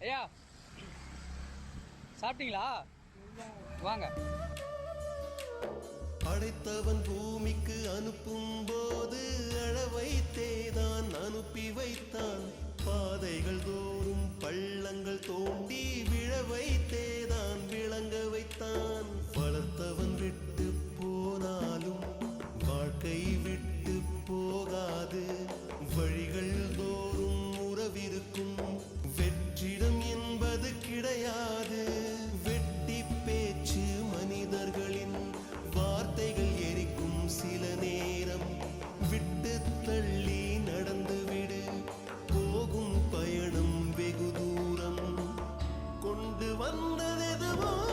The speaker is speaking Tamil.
ஐயா சாப்பிட்டீங்களா? வாங்க. படைத்தவன் பூமிக்கு அனுப்பும் போது அளவைத்தேதான் அனுப்பி வைத்தான். பாதைகள் தோறும் பள்ளங்கள் தோண்டி விழ வைத்தேதான் விளங்க வைத்தான். வளர்த்தவன் விட்டு போனாலும் வாழ்க்கை விட்டு போகாது. வந்ததெதுவோ